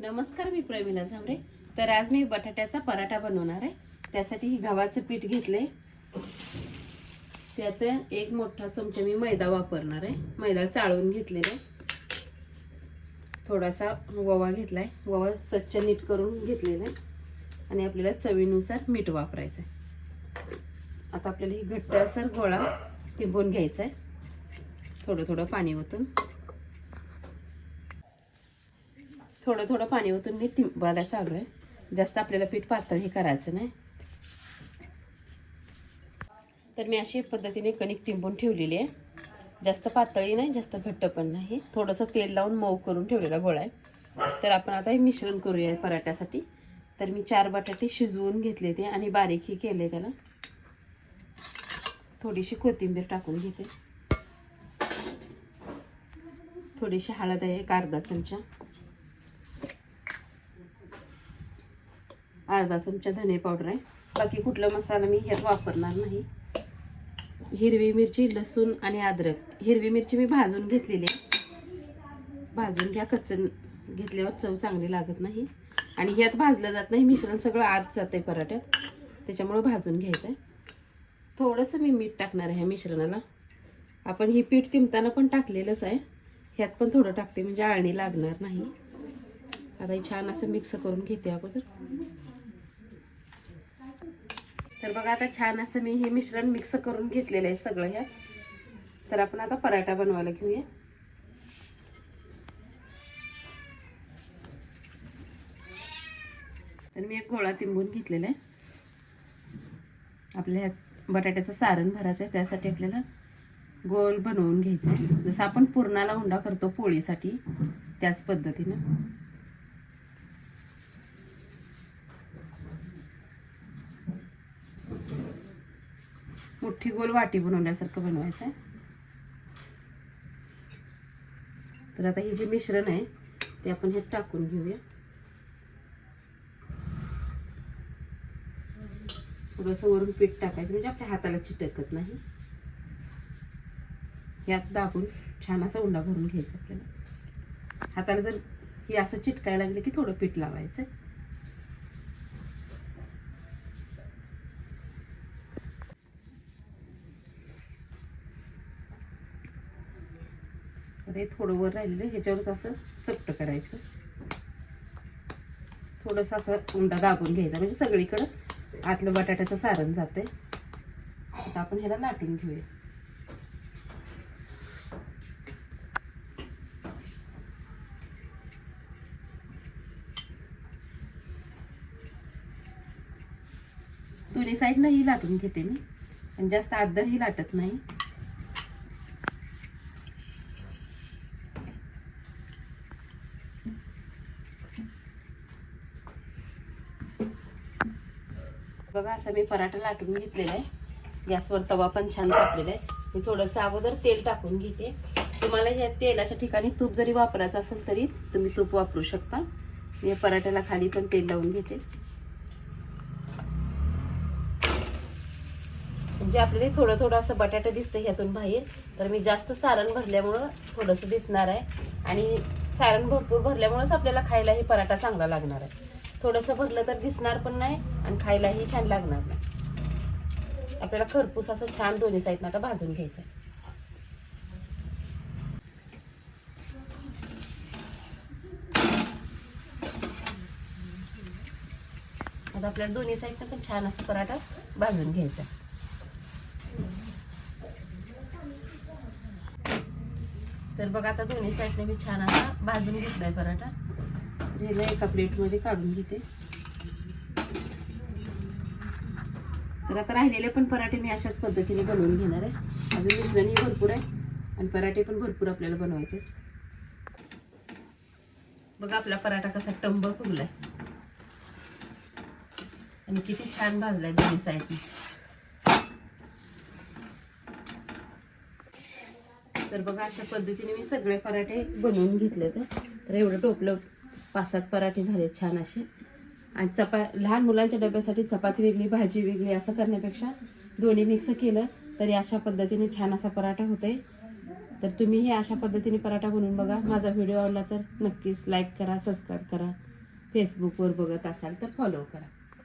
नमस्कार मी प्रमिला झांबरे. तर आज मी बटाट्याचा पराठा बनवणार आहे. त्यासाठी ही गव्हाचं पीठ घेतले त्यात एक मोठा चमचा मी मैदा वापरणार आहे. मैदा चाळून घेतलेला आहे. थोडासा ओवा घेतलाय. ओवा स्वच्छ नीट करून घेतलेला आहे. आणि आपल्याला चवीनुसार मीठ वापरायचं आहे आता आपल्याला ही घट्टसर गोळा तिंबून घ्यायचा आहे थोडं थोडं पाणी ओतून. थोडं थोडं पाणी ओतून मी तिंबायला चालू आहे. जास्त आपल्याला पीठ पातळ हे करायचं नाही. तर मी अशी पद्धतीने कणिक तिंबून ठेवलेली आहे. जास्त पातळी नाही जास्त घट्ट पण नाही. थोडंसं तेल लावून मऊ करून ठेवलेला गोळा आहे. तर आपण आता हे मिश्रण करूया पराठ्यासाठी. तर मी चार बटाटे शिजवून घेतले ते आणि बारीकही केले त्याला. थोडीशी कोथिंबीर टाकून घेते. थोडीशी हळद आहे एक अर्धा चमचा. अर्धा चमचा धने पावडर आहे. बाकी कुठला मसाला मी ह्यात वापरणार नाही. हिरवी मिरची लसूण आणि अद्रक. हिरवी मिरची मी भाजून घेतलेली आहे. भाजून घ्या कच्चन घेतल्यावर चव चांगली लागत नाही. आणि ह्यात भाजलं जात नाही. मिश्रण सगळं आत जातं आहे पराठ्यात. त्याच्यामुळं भाजून घ्यायचं आहे थोडंसं मी मीठ टाकणार आहे ह्या मिश्रणाला. आपण ही पीठ तिमताना पण टाकलेलंच आहे. ह्यात पण थोडं टाकते म्हणजे आळणी लागणार नाही. आता हे छान असं मिक्स करून घेते अगोदर. तर बघा आता छान असं मी हे मिश्रण मिक्स करून घेतलेलं आहे सगळं ह्या तर आपण आता पराठा बनवायला घेऊया. तर मी एक गोळा तिंबून घेतलेला आहे. आपल्या ह्यात बटाट्याचं सारण भरायचं आहे त्यासाठी आपल्याला गोल बनवून घ्यायचं आहे. जसं आपण पुरणाला उंडा करतो पोळीसाठी त्याच पद्धतीनं. मोठी गोल वाटी बनवल्यासारखं बनवायचं आहे तर आता हे जे मिश्रण आहे ते आपण हे टाकून घेऊया. थोडंसं वरून पीठ टाकायचं म्हणजे आपल्या हाताला चिटकत नाही. यात दाबून छान असा उंडा भरून घ्यायचा आपल्याला. हाताला जर हे असं चिटकायला लागलं की थोडं पीठ लावायचं आता थोडं वर राहिलेलं ह्याच्यावरच असं चपट करायचं. थोडंसं असं उंडा दाबून घ्यायचा. म्हणजे सगळीकडं आतलं बटाट्याचं सारण जाते आता आपण ह्याला लाटून घेऊया. दोन्ही साईडनं ही लाटून घेते मी. आणि जास्त आदर ही लाटत नाही. बघा असं मी पराठा लाटून घेतलेला आहे. गॅसवर तवा पण छान तापलेला आहे. मी थोडंसं अगोदर तेल टाकून घेते. तुम्हाला ह्या तेलाच्या ठिकाणी तूप जरी वापरायचं असेल तरी तुम्ही तूप वापरू शकता. मी पराठ्याला खाली पण तेल लावून घेते. म्हणजे आपल्याला थोडं थोडं असं बटाटा दिसतं ह्यातून बाहेर. तर मी जास्त सारण भरल्यामुळं थोडंसं दिसणार आहे. आणि सारण भरपूर भरल्यामुळंच आपल्याला खायला हे पराठा चांगला लागणार आहे. थोडंसं भरलं तर दिसणार पण नाही आणि खायलाही छान लागणार नाही. आपल्याला खरपूस असं छान दोन्ही साईडनं आता भाजून घ्यायचं आहे आता आपल्याला दोन्ही साईडनं पण छान असं पराठा भाजून घ्यायचा आहे. तर बघा आता दोन्ही साईडने मी छान असा भाजून घेतलाय पराठा. ह्याला एका प्लेटमध्ये काढून घेते. तर आता राहिलेले पण पराठे मी अशाच पद्धतीने बनवून घेणार आहे. अजून मिश्रणही भरपूर आहे आणि पराठे पण भरपूर आपल्याला बनवायचे आहेत. बघा आपला पराठा कसा टंब फुगलाय. आणि किती छान भाजलाय दोन्ही साईडने तर बघा अशा पद्धतीने मी सगळे पराठे बनवून घेतले तर एवढं टोपलं पाच सात पराठे झाले छान असे. आणि चपा लहान मुलांच्या डब्यासाठी चपाती वेगळी भाजी वेगळी असं करण्यापेक्षा दोन्ही मिक्स केलं तरी अशा पद्धतीने छान असा पराठा होतोय. तर तुम्ही हे अशा पद्धतीने पराठा बनवून बघा. माझा व्हिडिओ आवडला तर नक्कीच लाईक करा सबस्क्राईब करा. फेसबुकवर बघत असाल तर फॉलो करा.